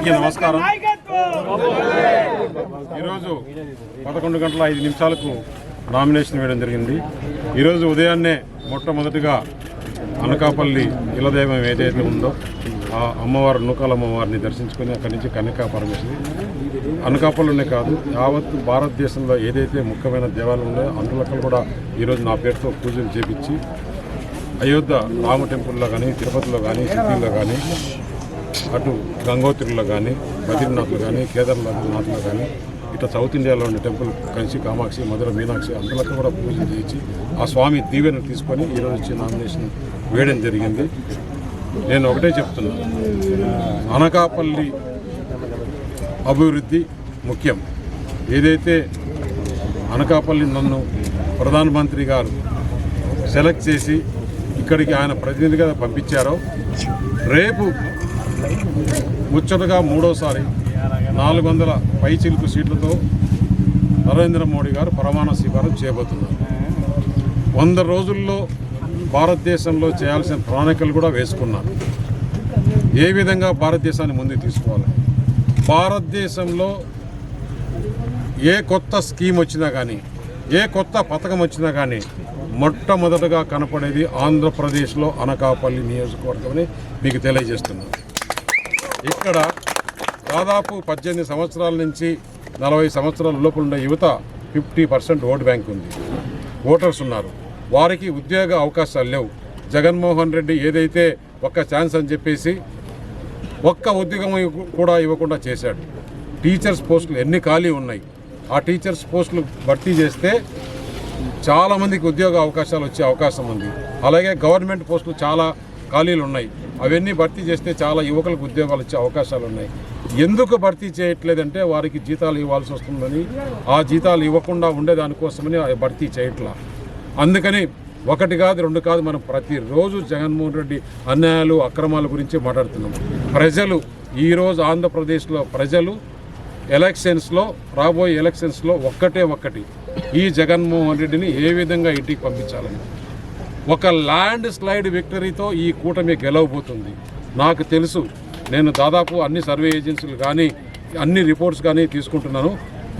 అందరికీ నమస్కారం. ఈరోజు పదకొండు గంటల ఐదు నిమిషాలకు నామినేషన్ వేయడం జరిగింది. ఈరోజు ఉదయాన్నే మొట్టమొదటిగా అనకాపల్లి ఇలదైవం ఏదైతే ఉందో ఆ అమ్మవారు నూకాల అమ్మవారిని దర్శించుకొని అక్కడి నుంచి కన్యకా పరమేశ్వరి అనకాపల్లినే కాదు యావత్ భారతదేశంలో ఏదైతే ముఖ్యమైన దేవాలయం ఉన్నాయో అందులో కూడా ఈరోజు నా పేరుతో పూజలు చేపించి అయోధ్య రామ టెంపుల్లో కానీ తిరుపతిలో కానీ సిద్ధిలో కానీ అటు గంగోత్రిలో కానీ బద్రీనాథ్లో కానీ కేదార్నాథ్లో కానీ ఇట్లా సౌత్ ఇండియాలో ఉండే టెంపుల్ కలిసి కామాక్షి మధుర మీనాక్షి అందులో కూడా పూజలు చేయించి ఆ స్వామి దీవెన తీసుకొని ఈరోజు వచ్చి నామినేషన్ వేయడం జరిగింది. నేను ఒకటే చెప్తున్నా. అనకాపల్లి అభివృద్ధి ముఖ్యం. ఏదైతే అనకాపల్లి నన్ను ప్రధానమంత్రి గారు సెలెక్ట్ చేసి ఇక్కడికి ఆయన ప్రతినిధిగా పంపించారో రేపు ముచ్చటగా మూడోసారి నాలుగు వందల పైచిలుకు సీట్లతో నరేంద్ర మోడీ గారు ప్రమాణ స్వీకారం చేయబోతున్నారు వంద రోజుల్లో భారతదేశంలో చేయాల్సిన ప్రణాళికలు కూడా వేసుకున్నారు. ఏ విధంగా భారతదేశాన్ని ముందుకు తీసుకోవాలి? భారతదేశంలో ఏ కొత్త స్కీమ్ వచ్చినా కానీ ఏ కొత్త పథకం వచ్చినా కానీ మొట్టమొదటగా కనపడేది ఆంధ్రప్రదేశ్లో అనకాపల్లి నియోజకవర్గమని మీకు తెలియజేస్తున్నాను. ఇక్కడ దాదాపు పద్దెనిమిది సంవత్సరాల నుంచి నలభై సంవత్సరాల లోపల ఉన్న యువత ఫిఫ్టీ పర్సెంట్ ఓటు బ్యాంక్ ఉంది. ఓటర్స్ ఉన్నారు. వారికి ఉద్యోగ అవకాశాలు లేవు. జగన్మోహన్ రెడ్డి ఏదైతే ఒక్క ఛాన్స్ అని చెప్పేసి ఒక్క ఉద్యోగం కూడా ఇవ్వకుండా చేశాడు. టీచర్స్ పోస్టులు ఎన్ని ఖాళీ ఉన్నాయి? ఆ టీచర్స్ పోస్టులు భర్తీ చేస్తే చాలామందికి ఉద్యోగ అవకాశాలు వచ్చే అవకాశం ఉంది. అలాగే గవర్నమెంట్ పోస్టులు చాలా ఖాళీలు ఉన్నాయి. అవన్నీ భర్తీ చేస్తే చాలా యువకులకు ఉద్యోగాలు వచ్చే అవకాశాలు ఉన్నాయి. ఎందుకు భర్తీ చేయట్లేదంటే వారికి జీతాలు ఇవ్వాల్సి వస్తుందని ఆ జీతాలు ఇవ్వకుండా ఉండేదానికోసమని అది భర్తీ చేయట్లా. అందుకని ఒకటి కాదు రెండు కాదు మనం ప్రతిరోజు జగన్మోహన్ రెడ్డి అన్యాయాలు అక్రమాల గురించి మాట్లాడుతున్నాం. ప్రజలు ఈరోజు ఆంధ్రప్రదేశ్లో ప్రజలు ఎలక్షన్స్లో రాబోయే ఎలక్షన్స్లో ఒక్కటే ఒక్కటి. ఈ జగన్మోహన్ రెడ్డిని ఏ విధంగా ఇంటికి పంపించాలని? ఒక ల్యాండ్ స్లైడ్ విక్టరీతో ఈ కూటమి గెలవబోతుంది. నాకు తెలుసు నేను దాదాపు అన్ని సర్వే ఏజెన్సీలు కానీ అన్ని రిపోర్ట్స్ కానీ తీసుకుంటున్నాను.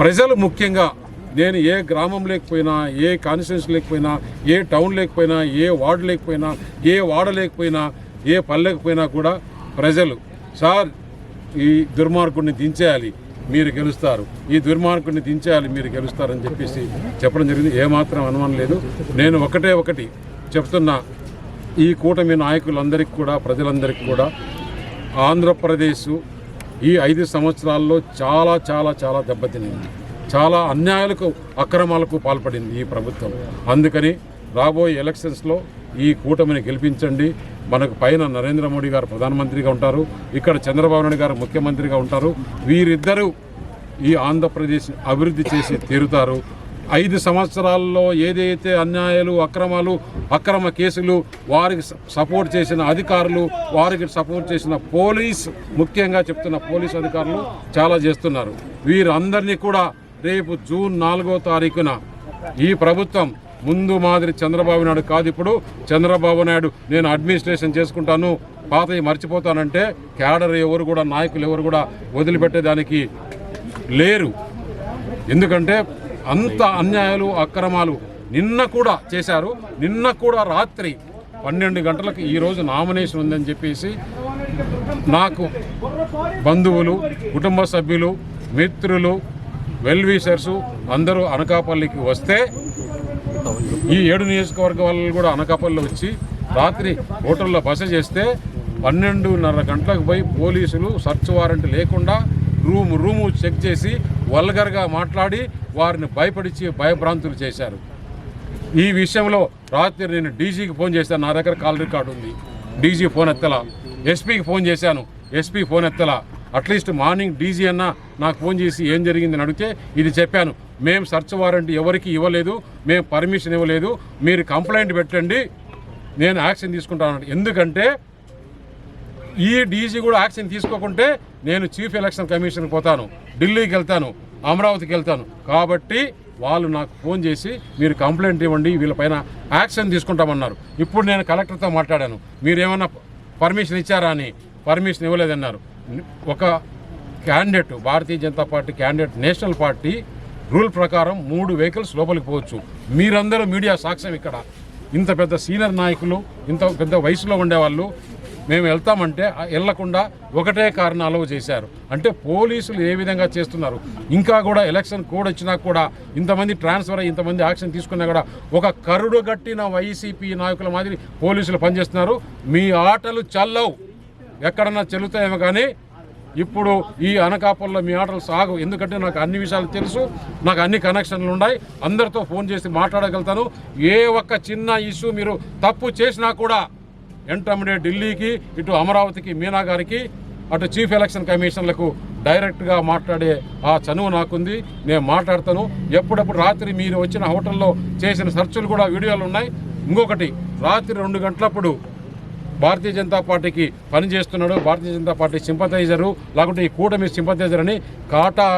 ప్రజలు ముఖ్యంగా నేను ఏ గ్రామం లేకపోయినా ఏ కాన్స్టిట్యూన్సీ లేకపోయినా ఏ టౌన్ లేకపోయినా ఏ వార్డు లేకపోయినా ఏ వాడ లేకపోయినా ఏ పల్లెకపోయినా కూడా ప్రజలు సార్ ఈ దుర్మార్గుడిని దించేయాలి మీరు గెలుస్తారు. ఈ దుర్మార్గుడిని దించేయాలి మీరు గెలుస్తారని చెప్పేసి చెప్పడం జరిగింది. ఏమాత్రం అనుమానం లేదు. నేను ఒకటే ఒకటి చెప్తున్న ఈ కూటమి నాయకులందరికీ కూడా ప్రజలందరికీ కూడా ఆంధ్రప్రదేశ్ ఈ ఐదు సంవత్సరాల్లో చాలా చాలా చాలా దెబ్బతినింది. చాలా అన్యాయాలకు అక్రమాలకు పాల్పడింది ఈ ప్రభుత్వం. అందుకని రాబోయే ఎలక్షన్స్లో ఈ కూటమిని గెలిపించండి. మనకు పైన నరేంద్ర మోడీ గారు ప్రధానమంత్రిగా ఉంటారు. ఇక్కడ చంద్రబాబు నాయుడు గారు ముఖ్యమంత్రిగా ఉంటారు. వీరిద్దరూ ఈ ఆంధ్రప్రదేశ్ అభివృద్ధి చేసి తీరుతారు. ఐదు సంవత్సరాల్లో ఏదైతే అన్యాయాలు అక్రమాలు అక్రమ కేసులు వారికి సపోర్ట్ చేసిన అధికారులు వారికి సపోర్ట్ చేసిన పోలీస్ ముఖ్యంగా చెప్తున్న పోలీస్ అధికారులు చాలా చేస్తున్నారు. వీరందరినీ కూడా రేపు జూన్ నాలుగో తారీఖున ఈ ప్రభుత్వం ముందు మాదిరి చంద్రబాబు నాయుడు కాదు ఇప్పుడు. చంద్రబాబు నాయుడు నేను అడ్మినిస్ట్రేషన్ చేసుకుంటాను పాతవి మర్చిపోతానంటే క్యాడర్ ఎవరు కూడా నాయకులు ఎవరు కూడా వదిలిపెట్టేదానికి లేరు. ఎందుకంటే అంత అన్యాయాలు అక్రమాలు నిన్న కూడా చేశారు. నిన్న కూడా రాత్రి పన్నెండు గంటలకు ఈరోజు నామినేషన్ ఉందని చెప్పేసి నాకు బంధువులు కుటుంబ సభ్యులు మిత్రులు వెల్విషర్స్ అందరూ అనకాపల్లికి వస్తే ఈ ఏడు నియోజకవర్గ వాళ్ళు కూడా అనకాపల్లి వచ్చి రాత్రి హోటల్లో బస చేస్తే పన్నెండున్నర గంటలకు పోయి పోలీసులు సర్చ్ వారెంట్ లేకుండా రూమ్ రూము చెక్ చేసి వల్గర్గా మాట్లాడి వారిని భయపడిచి భయభ్రాంతులు చేశారు. ఈ విషయంలో రాత్రి నేను డీజీకి ఫోన్ చేశాను నా దగ్గర కాల్ రికార్డు ఉంది. డీజీ ఫోన్ ఎత్తలా. ఎస్పీకి ఫోన్ చేశాను. ఎస్పీ ఫోన్ ఎత్తలా. అట్లీస్ట్ మార్నింగ్ డీజీ అన్న నాకు ఫోన్ చేసి ఏం జరిగిందని అడిగితే ఇది చెప్పాను. మేము సర్చ్ వారెంట్ ఎవరికి ఇవ్వలేదు. మేము పర్మిషన్ ఇవ్వలేదు. మీరు కంప్లైంట్ పెట్టండి. నేను యాక్షన్ తీసుకుంటాను. ఎందుకంటే ఈ డీజీ కూడా యాక్షన్ తీసుకోకుంటే నేను చీఫ్ ఎలక్షన్ కమిషన్కి పోతాను ఢిల్లీకి వెళ్తాను అమరావతికి వెళ్తాను. కాబట్టి వాళ్ళు నాకు ఫోన్ చేసి మీరు కంప్లైంట్ ఇవ్వండి వీళ్ళపైన యాక్షన్ తీసుకుంటామన్నారు. ఇప్పుడు నేను కలెక్టర్తో మాట్లాడాను. మీరేమన్నా పర్మిషన్ ఇచ్చారా అని పర్మిషన్ ఇవ్వలేదన్నారు. ఒక candidate Bharatiya Janata party candidate national party rule ప్రకారం మూడు వెహికల్స్ లోపలికి పోవచ్చు. మీరందరూ మీడియా సాక్ష్యం ఇక్కడ. ఇంత పెద్ద సీనియర్ నాయకులు ఇంత పెద్ద వయసులో ఉండేవాళ్ళు మేము వెళ్తామంటే వెళ్ళకుండా ఒకటే కారణం చేశారు. అంటే పోలీసులు ఏ విధంగా చేస్తున్నారు? ఇంకా కూడా ఎలక్షన్ కోడ్ వచ్చినా కూడా ఇంతమంది ట్రాన్స్ఫర్ అయ్యి ఇంతమంది యాక్షన్ తీసుకున్నా కూడా ఒక కరుడు గట్టిన వైసీపీ నాయకుల మాదిరి పోలీసులు పనిచేస్తున్నారు. మీ ఆటలు చల్లవు. ఎక్కడన్నా చెల్లుతాయేమో కానీ ఇప్పుడు ఈ అనకాపల్లో మీ ఆటలు సాగు. ఎందుకంటే నాకు అన్ని విషయాలు తెలుసు. నాకు అన్ని కనెక్షన్లు ఉన్నాయి. అందరితో ఫోన్ చేసి మాట్లాడగలుగుతాను. ఏ ఒక్క చిన్న ఇష్యూ మీరు తప్పు చేసినా కూడా ఎంటమిడే ఢిల్లీకి ఇటు అమరావతికి మీనా గారికి అటు చీఫ్ ఎలక్షన్ కమిషన్లకు డైరెక్ట్గా మాట్లాడే ఆ చనువు నాకుంది. నేను మాట్లాడతాను. ఎప్పుడప్పుడు రాత్రి మీరు వచ్చిన హోటల్లో చేసిన సెర్చులు కూడా వీడియోలు ఉన్నాయి. ఇంకొకటి రాత్రి రెండు గంటలప్పుడు భారతీయ జనతా పార్టీకి పనిచేస్తున్నాడు. భారతీయ జనతా పార్టీ సింపథైజరు లేకుంటే ఈ కూటమి సింపథైజర్ అని కాటా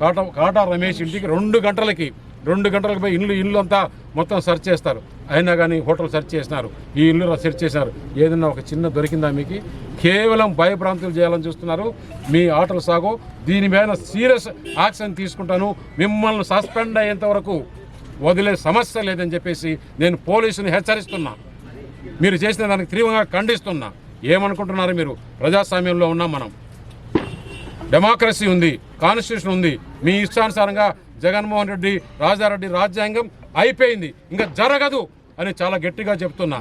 కాటా కాటా రమేష్ ఇంటికి రెండు గంటలకి రెండు గంటలకు పోయి ఇల్లు ఇల్లు అంతా మొత్తం సెర్చ్ చేస్తారు. అయినా కానీ హోటల్ సెర్చ్ చేసినారు. ఈ ఇల్లు సెర్చ్ చేసినారు. ఏదైనా ఒక చిన్న దొరికిందా మీకు? కేవలం భయభ్రాంతులు చేయాలని చూస్తున్నారు. మీ ఆటలు సాగు. దీని మీద సీరియస్ యాక్షన్ తీసుకుంటాను. మిమ్మల్ని సస్పెండ్ అయ్యేంత వరకు వదిలే సమస్య లేదని చెప్పేసి నేను పోలీసుని హెచ్చరిస్తున్నా. మీరు చేసిన దానికి తీవ్రంగా ఖండిస్తున్నా. ఏమనుకుంటున్నారు మీరు? ప్రజాస్వామ్యంలో ఉన్నాం మనం. డెమోక్రసీ ఉంది. కాన్స్టిట్యూషన్ ఉంది. మీ ఇష్టానుసారంగా జగన్మోహన్ రెడ్డి రాజారెడ్డి రాజ్యాంగం అయిపోయింది. ఇంకా జరగదు అని చాలా గట్టిగా చెప్తున్నా.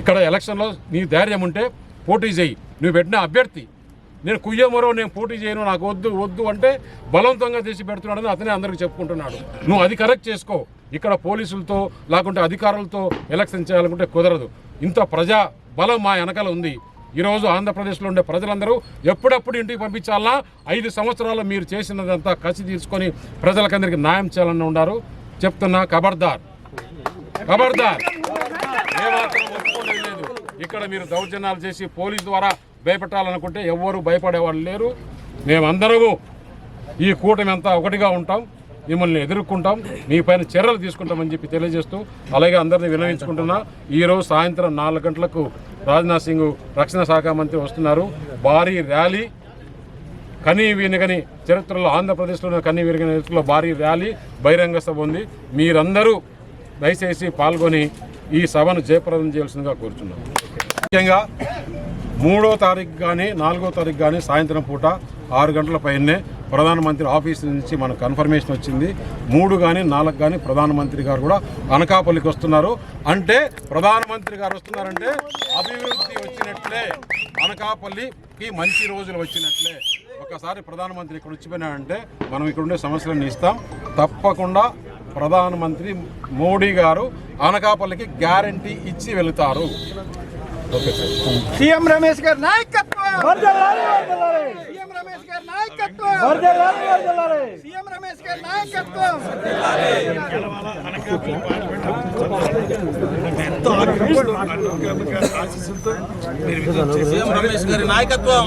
ఇక్కడ ఎలక్షన్లో నీ ధైర్యం ఉంటే పోటీ చేయి. నువ్వు పెట్టిన అభ్యర్థి. నేను కుయ్యమరో నేను పోటీ చేయను నాకు వద్దు వద్దు అంటే బలవంతంగా చేసి పెడుతున్నాడని అతనే అందరికి చెప్పుకుంటున్నాడు. నువ్వు అది కరెక్ట్ చేసుకో. ఇక్కడ పోలీసులతో లేకుంటే అధికారులతో ఎలక్షన్ చేయాలనుకుంటే కుదరదు. ఇంత ప్రజా బలం మా వెనకాల ఉంది. ఈరోజు ఆంధ్రప్రదేశ్లో ఉండే ప్రజలందరూ ఎప్పుడప్పుడు ఇంటికి పంపించాలన్నా ఐదు సంవత్సరాలు మీరు చేసినదంతా కసి తీసుకొని ప్రజలకందరికీ న్యాయం చేయాలని ఉన్నారు చెప్తున్నా ఖబర్దార్ ఖబర్దార్ లేదు. ఇక్కడ మీరు దౌర్జన్యాలు చేసి పోలీస్ ద్వారా భయపెట్టాలనుకుంటే ఎవ్వరూ భయపడేవాళ్ళు లేరు. మేమందరము ఈ కూటమి అంతా ఒకటిగా ఉంటాం. మిమ్మల్ని ఎదుర్కొంటాం మీ పైన చర్యలు తీసుకుంటామని చెప్పి తెలియజేస్తూ అలాగే అందరినీ వినవించుకుంటున్నా. ఈరోజు సాయంత్రం నాలుగు గంటలకు రాజ్నాథ్ సింగ్ రక్షణ శాఖ మంత్రి వస్తున్నారు. భారీ ర్యాలీ కనీ వినగని చరిత్రలో ఆంధ్రప్రదేశ్లో కనీ విరగని చరిత్రలో భారీ ర్యాలీ బహిరంగ సభ ఉంది. మీరందరూ దయచేసి పాల్గొని ఈ సభను జయప్రదం చేయాల్సిందిగా కోరుచున్నాను. ముఖ్యంగా మూడో తారీఖు కానీ నాలుగో తారీఖు కానీ సాయంత్రం పూట ఆరు గంటల పైనే ప్రధానమంత్రి ఆఫీస్ నుంచి మనకు కన్ఫర్మేషన్ వచ్చింది. మూడు కానీ నాలుగు కానీ ప్రధానమంత్రి గారు కూడా అనకాపల్లికి వస్తున్నారు. అంటే ప్రధానమంత్రి గారు వస్తున్నారంటే అభివృద్ధి వచ్చినట్లే. అనకాపల్లికి మంచి రోజులు వచ్చినట్లే. ఒకసారి ప్రధానమంత్రి ఇక్కడ వచ్చిపోయినాడంటే మనం ఇక్కడ ఉండే సమస్యలను ఇస్తాం. తప్పకుండా ప్రధానమంత్రి మోడీ గారు అనకాపల్లికి గ్యారంటీ ఇచ్చి వెళుతారు. సీఎం రమేష్ గారి నాయకత్వం. సీఎం రమేష్ గారి నాయకత్వం. సీఎం రమేష్ గారి నాయకత్వం! సీఎం రమేష్ గారి నాయకత్వం!